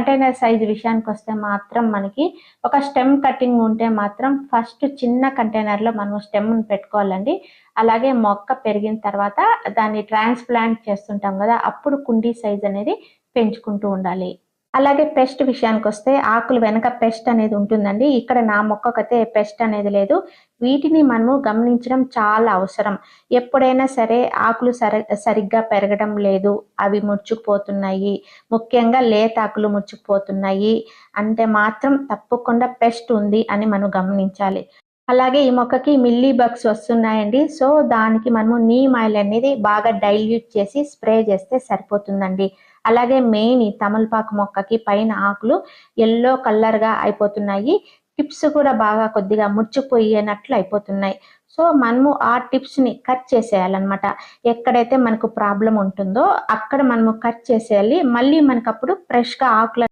Container size విషయానికి వస్తే మాత్రం మనకి ఒక స్టెమ్ కటింగ్ ఉంటే మాత్రం ఫస్ట్ చిన్న కంటైనర్లో మనం స్టెమ్ పెట్టుకోవాలండి. అలాగే మొక్క పెరిగిన తర్వాత దాన్ని ట్రాన్స్ప్లాంట్ చేస్తుంటాం కదా అప్పుడు కుండీ సైజ్ అనేది పెంచుకుంటూ ఉండాలి. అలాగే పెస్ట్ విషయానికి వస్తే ఆకులు వెనక పెస్ట్ అనేది ఉంటుందండి. ఇక్కడ నా మొక్కకైతే పెస్ట్ అనేది లేదు. వీటిని మనము గమనించడం చాలా అవసరం. ఎప్పుడైనా సరే ఆకులు సరి సరిగ్గా పెరగడం లేదు. అవి ముడుచుకుపోతున్నాయి. ముఖ్యంగా లేత ఆకులు ముడుచుకుపోతున్నాయి. అంటే మాత్రం తప్పకుండా పెస్ట్ ఉంది అని మనం గమనించాలి. అలాగే ఈ మొక్కకి మిల్లీ బగ్స్ వస్తున్నాయండి. సో దానికి మనము నీమ్ ఆయిల్ అనేది బాగా డైల్యూట్ చేసి స్ప్రే చేస్తే సరిపోతుందండి. అలాగే మెయిన్ ఈ తమలపాకు మొక్కకి పైన ఆకులు ఎల్లో కలర్గా అయిపోతున్నాయి. టిప్స్ కూడా బాగా కొద్దిగా ముర్చిపోయేనట్లు అయిపోతున్నాయి. సో మనము ఆ టిప్స్ని కట్ చేసేయాలన్నమాట. ఎక్కడైతే మనకు ప్రాబ్లం ఉంటుందో అక్కడ మనము కట్ చేసేయాలి. మళ్ళీ మనకు అప్పుడు ఫ్రెష్గా ఆకులు